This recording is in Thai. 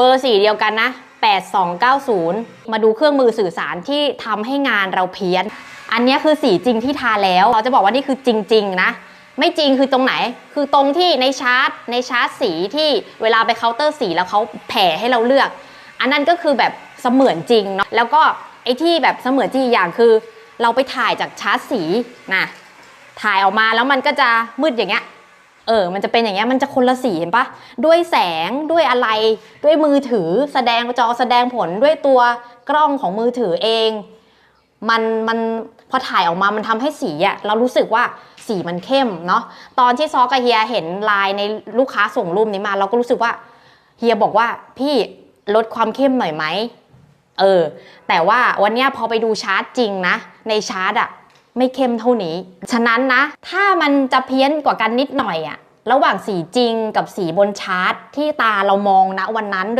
เบอร์สีเดียวกันนะ 8290 มาดูเครื่องมือสื่อสารที่ทำให้งานเราเพี้ยน อันนี้คือสีจริงที่ทาแล้ว เราจะบอกว่านี่คือจริง ๆ นะ ไม่จริงคือตรงไหน คือตรงที่ในชาร์ตในชาร์ตสีที่เวลาไปเคาน์เตอร์สีแล้วเขาแผ่ให้เราเลือก อันนั้นก็คือแบบเสมือนจริงเนาะ แล้วก็ไอ้ที่แบบเสมือนจริงอีกอย่างคือ เราไปถ่ายจากชาร์ตสีนะ ถ่ายออกมาแล้วมันก็จะมืดอย่างเงี้ย เออ มันจะเป็นอย่างเงี้ย มันจะคนละสีเห็นปะด้วยแสง ด้วยอะไร ด้วยมือถือ แสดงจอแสดงผลด้วยตัวกล้องของมือถือเอง มัน มันพอถ่ายออกมา มันทำให้สีอะเรารู้สึกว่าสีมันเข้มเนาะ ตอนที่ซอกับเฮียเห็นลายในลูกค้าส่งรูปนี้มา เราก็รู้สึกว่า เฮียบอกว่าพี่ลดความเข้มหน่อยไหม เออ แต่ว่าวันนี้พอไปดูชาร์ตจริงนะ ในชาร์ตอะไม่เข้มเท่านี้ ฉะนั้นนะ ถ้ามันจะเพี้ยนกว่ากันนิดหน่อยอะ ระหว่างสีจริงกับสีบนชาร์ตที่ตาเรามองนะวันนั้นด้วย